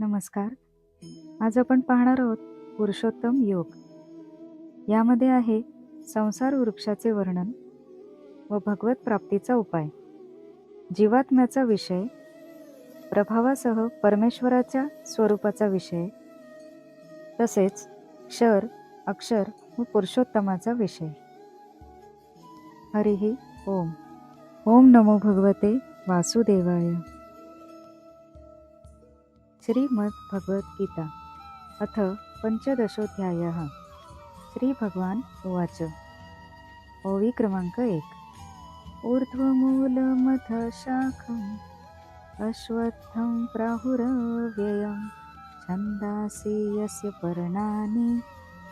नमस्कार. आज आपण पाहणार आहोत पुरुषोत्तम योग. यामध्ये आहे संसार वृक्षाचे वर्णन व भगवत प्राप्तीचा उपाय. जीवात्म्याचा विषय प्रभावासह परमेश्वराच्या स्वरूपाचा विषय तसेच क्षर अक्षर व पुरुषोत्तमाचा विषय. हरिही ओम. ओम नमो भगवते वासुदेवाय. श्रीमद्भगवद्गीता अथ पञ्चदशोऽध्यायः श्रीभगवान् उवाच. ओवी क्रमांक एक. ऊर्ध्वमूलमथ शाखम् अश्वत्थं प्राहुरव्ययं छन्दासि यस्य पर्णानि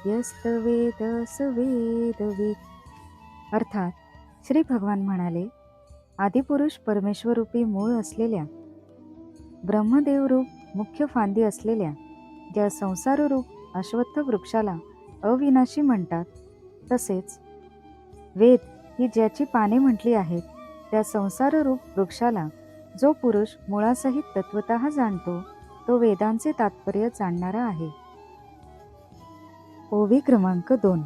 यस्तवेद स वेदवित् अर्थात श्री भगवान म्हणाले आदिपुरुष परमेश्वरूपी मूळ असलेल्या ब्रह्मदेवरूप मुख्य फांदी असलेल्या ज्या संसाररूप अश्वत्थ वृक्षाला अविनाशी म्हणतात तसेच वेद ही ज्याची पाने म्हटली आहेत त्या संसाररूप वृक्षाला जो पुरुष मुळासहित तत्वत जाणतो तो वेदांचे तात्पर्य जाणणारा आहे. ओवी क्रमांक दोन.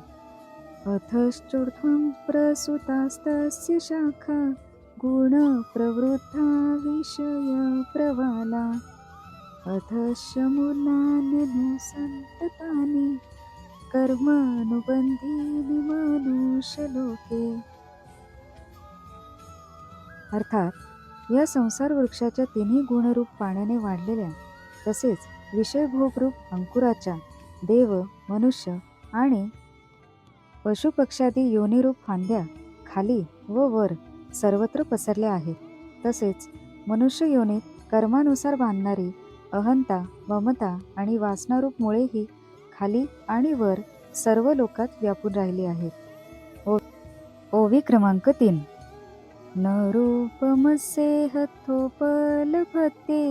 अथश्चोर्ध्वं प्रसुतास्तस्य शाखा गुणप्रवृद्धा अथ अथश्च सन्ततानि कर्मानुबन्धीनि मानुषलोके अर्थात या संसार वृक्षाच्या तिन्ही गुणरूप पाण्याने वाढलेल्या तसेच विषयभोगरूप अंकुराच्या देव मनुष्य आणि पशुपक्षादी योनिरूप फांद्या खाली व वर सर्वत्र पसरल्या आहेत. तसेच मनुष्य योनीत कर्मानुसार बांधणारी अहंता ममता आणि वासनारूप मुळेही खाली आणि वर सर्व लोकात व्यापून राहिली आहेत. ओ ओवी क्रमांक तीन. न रूपमस्ये हथोपलभते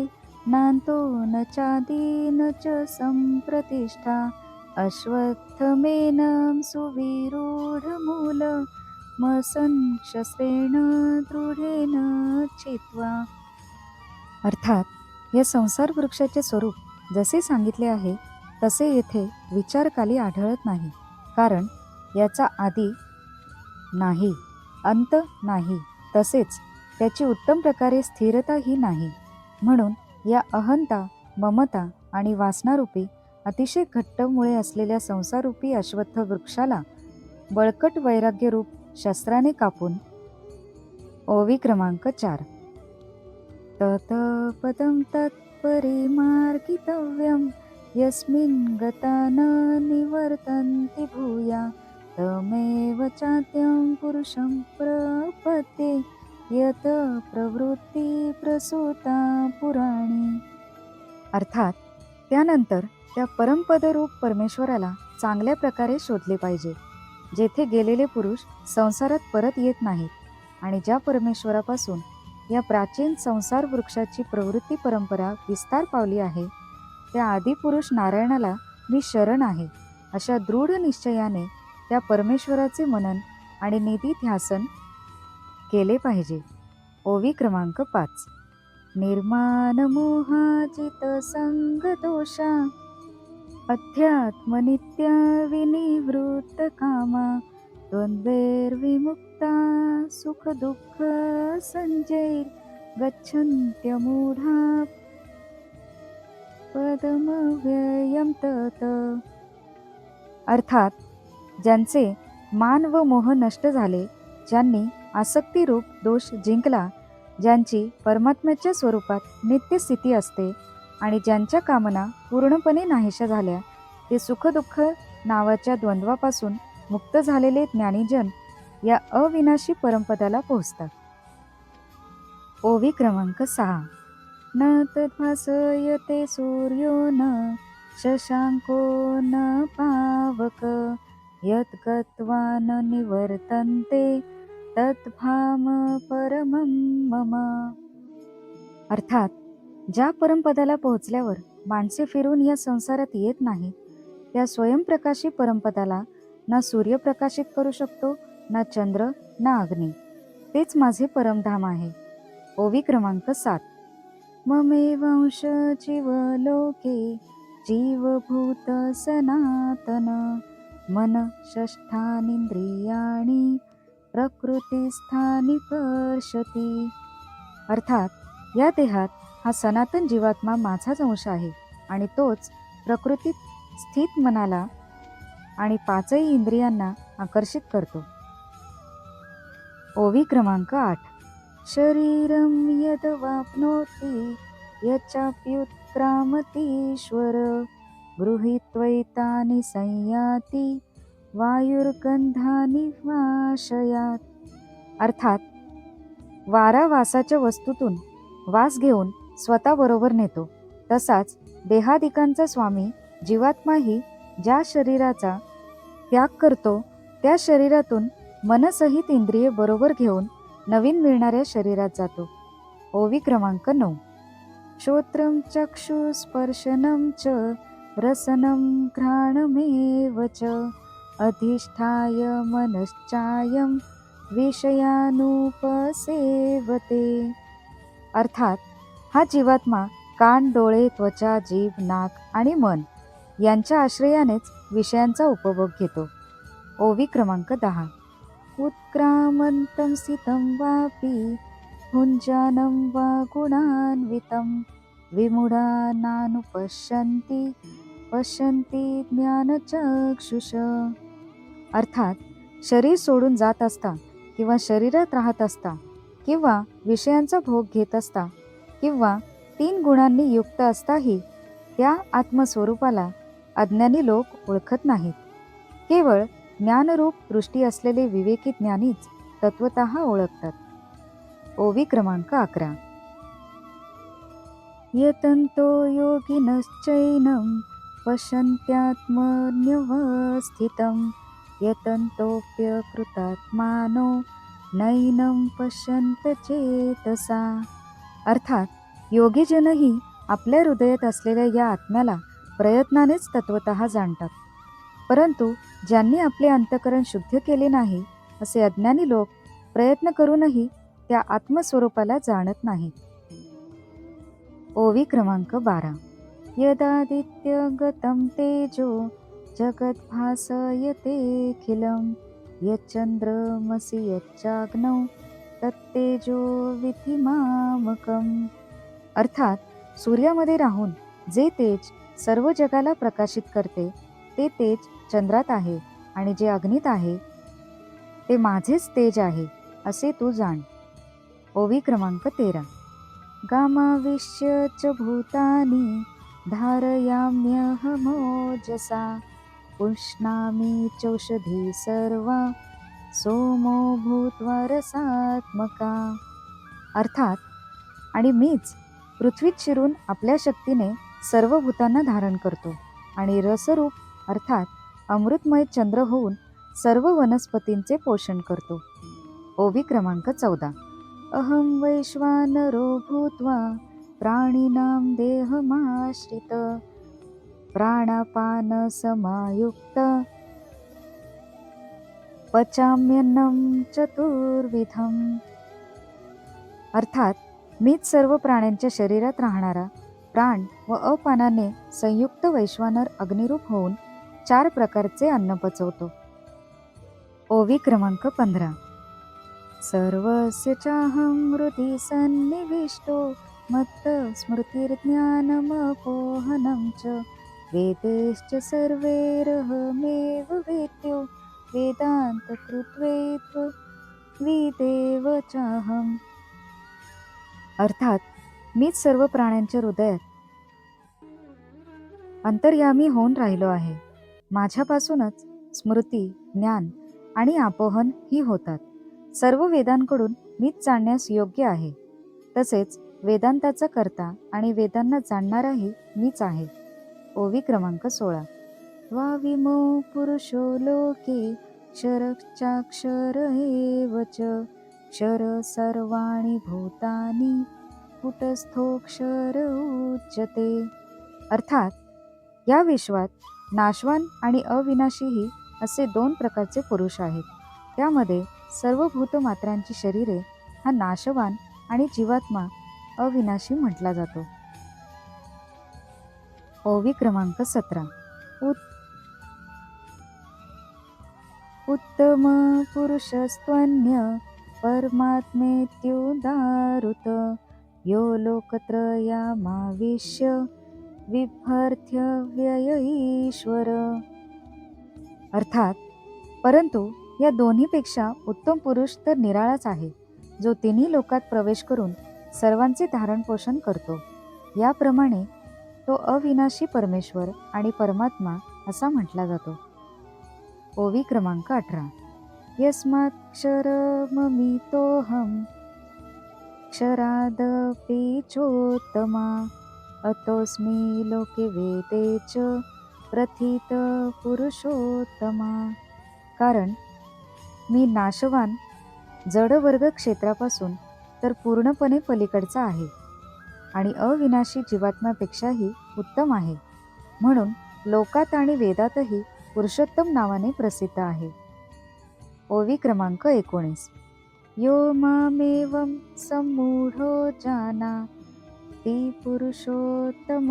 नान्तो न चादी न च सम्प्रतिष्ठा अश्वत्थमेनं सुविरूढमूल मसंशस्त्रेण दृढेन चित्वा अर्थात या संसार वृक्षाचे स्वरूप जसे सांगितले आहे तसे येथे विचारकाली आढळत नाही. कारण याचा आदी नाही अंत नाही तसेच त्याची उत्तम प्रकारे स्थिरताही नाही. म्हणून या अहंता ममता आणि वासनारूपी अतिशय घट्टमुळे असलेल्या संसारूपी अश्वत्थ वृक्षाला बळकट वैराग्यरूप शस्त्राने कापून ओवी क्रमांक चार. ततपदं तत्परिमार्गितव्यं। यस्मिन् गता न निवर्तन्ति भूया तमेव चात्यं पुरुषं प्रपद्ये। यत प्रवृत्ती प्रसूता पुराणी। अर्थात त्यानंतर त्या परमपदरूप परमेश्वराला चांगल्या प्रकारे शोधले पाहिजे जेथे गेलेले पुरुष संसारात परत येत नाहीत आणि ज्या परमेश्वरापासून या प्राचीन संसार वृक्षाची प्रवृत्ती परंपरा विस्तार पावली आहे. त्या आदिपुरुष नारायणाला मी शरण आहे. अशा दृढ निश्चयाने त्या परमेश्वराचे मनन आणि निधी ध्यासन केले पाहिजे. ओवी क्रमांक पाच. निर्माण मोहाजित संगदोषा अध्यात्मनित्या विनिवृत्त कामा. द्वन्द्वैर्विमुक्ता सुखदुःख सञ्जैर् गच्छन्त्यमूढा पदमव्ययं तत। अर्थात ज्यांचे मान व मोह नष्ट झाले ज्यांनी आसक्तीरूप दोष जिंकला ज्यांची परमात्म्याच्या स्वरूपात नित्यस्थिती असते आणि ज्यांच्या कामना पूर्णपणे नाहीशा झाल्या ते सुखदुःख नावाच्या द्वंद्वापासून मुक्त झालेले ज्ञानीजन या अविनाशी परमपदाला पोहोचतात. ओवी क्रमांक सहा. न तद्भासयते सूर्यो न शशांको न पावक यत्कत्वा न निवर्तन्ते तद्भाम परमं मम. अर्थात ज्या परमपदाला पोहोचल्यावर माणसे फिरून या संसारात येत नाहीत त्या स्वयंप्रकाशी परमपदाला ना सूर्य प्रकाशित करू शकतो ना चंद्र ना अग्नी. तेच माझे परमधाम आहे. ओवी क्रमांक सात. ममेवंश जीवलोके जीवभूत सनातन मन षष्ठानींद्रियाणी प्रकृतीस्थानी कर्षती. अर्थात या देहात हा सनातन जीवात्मा माझाच अंश आहे आणि तोच प्रकृतीत स्थित मनाला आणि पाचही इंद्रियांना आकर्षित करतो. ओवी क्रमांक आठ. शरीरं यद वापनोती यच्चाप्युत्क्रामतीश्वर गृहीत्वैतानि संयाती वायुर्गंधानी वाशयात. अर्थात वारा वासाच्या वस्तूतून वास घेऊन स्वतःबरोबर नेतो. तसाच देहादिकांचा स्वामी जीवात्माही ज्या शरीराचा त्याग करतो त्या शरीरातून मनसहित इंद्रिये बरोबर घेऊन नवीन मिळणाऱ्या शरीरात जातो. ओवी क्रमांक नऊ. श्रोत्रं चक्षुस्पर्शनं च रसनं घ्राणमेव च अधिष्ठाय मनश्चायं विषयानुपसेवते. अर्थात हा जीवात्मा कान डोळे त्वचा जीभ नाक आणि मन यांच्या आश्रयानेच विषयांचा उपभोग घेतो. ओवी क्रमांक दहा. उत्क्रामन्तं स्थितं वापी भुञ्जानं वा गुणान्वितं विमूढानानुपश्यन्ति पश्यन्ति ज्ञानचक्षुष. अर्थात शरीर सोडून जात असता किंवा शरीरात राहत असता किंवा विषयांचा भोग घेत असता किंवा तीन गुणांनी युक्त असताही त्या आत्मस्वरूपाला अज्ञानी लोक ओळखत नाहीत. केवळ ज्ञानरूप दृष्टी असलेले विवेकी ज्ञानीच तत्वत ओळखतात. ओवी क्रमांक अकरा. यतंतो योगिनश्चैनं पश्यन्त्यात्मन्यवस्थितं यतंतोप्यकृतात्मानो नैनं पश्यन्त चेतसा अर्थात योगीजनही आपल्या हृदयात असलेल्या या आत्म्याला प्रयत्नानेच तत्वत जाणतात. परंतु ज्यांनी आपले अंतकरण शुद्ध केले नाही असे अज्ञानी लोक प्रयत्न करूनही त्या आत्मस्वरूपाला जाणत नाहीत. ओवी क्रमांक बारा. यदादित्य गतं तेजो जगद्भासयतेऽखिलं यच्चंद्रमसि यच्चाग्नौ तत्तेजो विधिमामकम. अर्थात सूर्यामध्ये राहून जे तेज सर्व जगाला प्रकाशित करते. ते तेज चंद्रात आहे आणि जे अग्नीत आहे ते माझेच तेज आहे असे तू जाण. ओवी क्रमांक तेरा. गामाविश्य च भूतानि धारयाम्यहमोजसा उष्णामी चौषधी सर्वा सोमो भूत्वा रसात्मका. अर्थात आणि मीच पृथ्वीत शिरून आपल्या शक्तीने सर्व भूतांना धारण करतो. आणि रसरूप अर्थात अमृतमय चंद्र होऊन सर्व वनस्पतींचे पोषण करतो. ओवी क्रमांक चौदा. अहं वैश्वानरो भूत्वा प्राणिनां देहमाश्रित प्राणापानसमायुक्त पचाम्यन्नं चतुर्विधम. अर्थात मीच सर्व प्राण्यांच्या शरीरात राहणारा प्राण व अपानाने संयुक्त वैश्वानर अग्निरूप होऊन चार प्रकारचे अन्न पचवतो. ओवी क्रमांक पंधरा. सर्वस्य चाहं हृदि सन्निविष्टो मत्त स्मृतिर्ज्ञानमपोहनं च वेदैश्च सर्वैरहमेव वेद्यो वेदान्तकृत्वेत्व विदेव चाहम् अर्थात मीच सर्व प्राण्यांच्या हृदयात अंतर्यामी होऊन राहिलो आहे. माझ्यापासूनच स्मृती ज्ञान आणि आपोहन ही होतात. सर्व वेदांकडून मीच जाणण्यास योग्य आहे. तसेच वेदांताचा करता आणि वेदांना जाणणाराही मीच आहे. ओवी क्रमांक सोळा. द्वाविमो पुरुषो लोके क्षरश्चाक्षर एवच क्षर सर्वाणि भूतानि कुटस्थोक्षर उच्यते. अर्थात या विश्वात नाशवान आणि अविनाशीही असे दोन प्रकारचे पुरुष आहेत. त्यामध्ये सर्व भूतमात्रांची शरीरे हा नाशवान आणि जीवात्मा अविनाशी म्हटला जातो. ओवी क्रमांक सतरा. उत उत्तम पुरुषस्त्वन्य परमात्मेत्युदारुत यो लोकत्रयामाविश्य विभार्थ्य व्यय ईश्वर अर्थात परंतु या दोन्हीपेक्षा उत्तम पुरुष तर निराळाच आहे जो तिन्ही लोकात प्रवेश करून सर्वांचे धारणपोषण करतो. याप्रमाणे तो अविनाशी परमेश्वर आणि परमात्मा असा म्हटला जातो. ओवी क्रमांक अठरा. यस्माक्षरममितोऽहं क्षरादपि चोत्तमा अतोऽस्मि लोके वेदे च प्रथित पुरुषोत्तमा। कारण मी नाशवान जडवर्ग क्षेत्रापासून तर पूर्णपणे पलीकडचा आहे आणि अविनाशी जीवात्म्यापेक्षाही उत्तम आहे. म्हणून लोकात आणि वेदातही पुरुषोत्तम नावाने प्रसिद्ध आहे. ओवी क्रमांक एकोणीस. यो मामेवं समूढो जाना। ती पुरुषोत्तम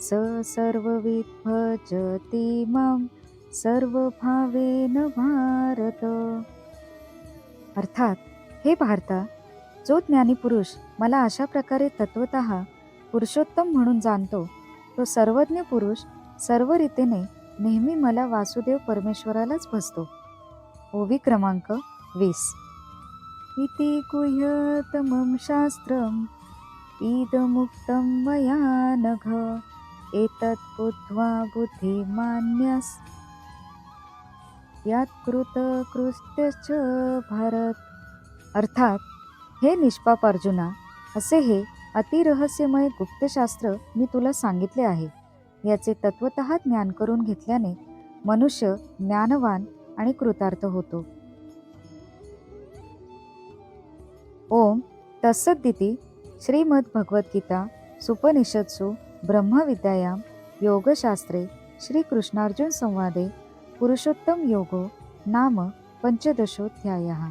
स सर्वविद भजति मां सर्वभावेन भारत। अर्थात हे भारता जो ज्ञानी पुरुष मला अशा प्रकारे तत्वत पुरुषोत्तम म्हणून जाणतो तो सर्वज्ञ पुरुष सर्व रीतीने नेहमी मला वासुदेव परमेश्वरालाच भसतो ओवी क्रमांक वीस. इति गुह्यतमं शास्त्रम् इदमुक्तं मया नघ एतत् बुद्ध्वा बुद्धिमान्यस्। यात्कृतकृत्यश्च भारत। अर्थात हे निष्पाप अर्जुना असे हे अतिरहस्यमय गुप्तशास्त्र मी तुला सांगितले आहे. याचे तत्वत ज्ञान करून घेतल्याने मनुष्य ज्ञानवान आणि कृतार्थ होतो. ओम तत्सदिती श्रीमद्भगवद्गीता सुपनिषत्सु ब्रह्मविद्यायां योगशास्त्रे श्रीकृष्णार्जुन संवादे पुरुषोत्तम योगो नाम पञ्चदशोऽध्यायः।